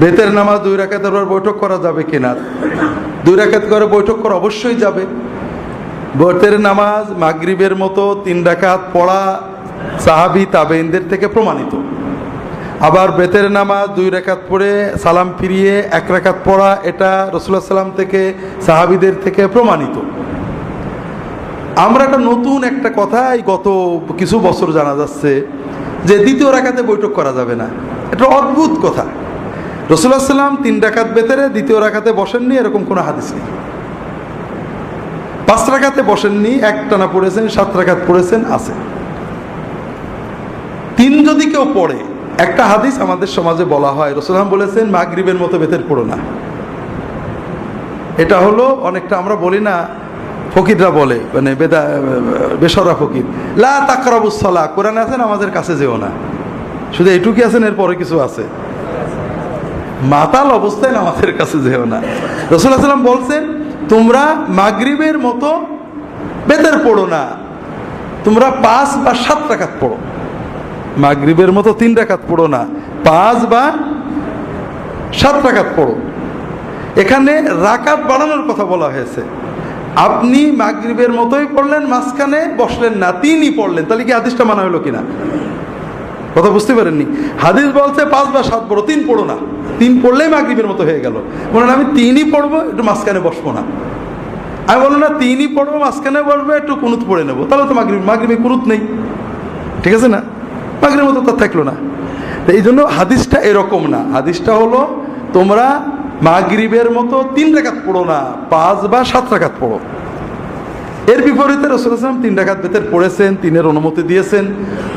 বেতের নামাজ দুই রাকাতের পর বৈঠক করা যাবে কিনা? দুই রাকাত করে বৈঠক করা অবশ্যই যাবে। বেতের নামাজ মাগরিবের মতো তিন রাকাত পড়া সাহাবি তাবেইনদের থেকে প্রমাণিত। আবার বেতের নামাজ দুই রাকাত পড়ে সালাম ফিরিয়ে এক রেখাত পড়া, এটা রসুল্লাহ সাল্লাম থেকে সাহাবিদের থেকে প্রমাণিত। আমরা একটা নতুন একটা কথা এই গত কিছু বছর জানা যাচ্ছে যে দ্বিতীয় রাকাতে বৈঠক করা যাবে না। এটা অদ্ভুত কথা। রসুল্লাহ সাল্লাম তিন রাকাত বেতেরে দ্বিতীয় রাকাতে বসেননি, এরকম কোনো হাদিস নেই। পাঁচ রাকাতে বসেননি এক টানা পড়েছেন, সাত রাকাত পড়েছেন, আছে। তিন যদি কেউ পড়ে, একটা হাদিস আমাদের সমাজে বলা হয় রসুলাম বলেছেন, মাগরিবের মতো বেতের পড়ো না। এটা হলো অনেকটা আমরা বলি না, ফকিররা বলে মানে বেদা বেসরা ফকির। লা তাকরাবুসলা কোরআন আছেন আমাদের কাছে যেও না। শুধু এইটুকুই আছেন এরপরে কিছু আছে। মাতাল অবস্থায় আমাদের কাছে যেও না। রসুল্লাহ সাল্লাম বলছেন, তোমরা মাগরিবের মতো বেতের পড়ো না। তোমরা পাঁচ বা সাত রাকাত পড়ো। মাগরিবের মতো তিন রাকাত পড়ো না। পাঁচ বা সাত রাকাত পড়ো। এখানে রাকাত বাড়ানোর কথা বলা হয়েছে। আপনি মাগরিবের মতোই পড়লেন, মাঝখানে বসলেন না, তিনই পড়লেন। তাহলে কি হাদিসটা মানা হলো কিনা? কথা বুঝতে পারেননি। হাদিস বলছে পাঁচ বা সাত পড়ো, তিন পড়ো না। তিন পড়লেই মাগরিবের মতো হয়ে গেল। বলেন, আমি তিনই পড়ব, একটু মাঝখানে বসবো না। আমি বললাম, না, তিনই পড়ব, মাঝখানে বসবো, একটু কুনুত পড়ে নেব। তাহলে তো মাগরিব, মাগরিবে কুনুত নেই। ঠিক আছে না? মাগরিবের মতো তার থাকল না। এই জন্য হাদিসটা এরকম না। হাদিসটা হলো, তোমরা মাগরিবের মতো তিন রাকাত পড়ো না, পাঁচ বা সাত রাকাত পড়ো। এর বিপরীতে রসুল আসলাম তিন রাখাত বেতের পড়েছেন, তিনের অনুমতি দিয়েছেন।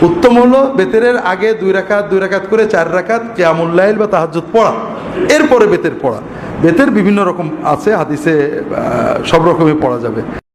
উত্তম হলো বেতের আগে দুই রাখাত দুই রাখাত করে চার রাখাত কেয়ামুল্লাইল বা তাহাজুদ পড়া। এরপরে বেতের পড়া। বেতের বিভিন্ন রকম আছে, হাদিসে সব রকমই পড়া যাবে।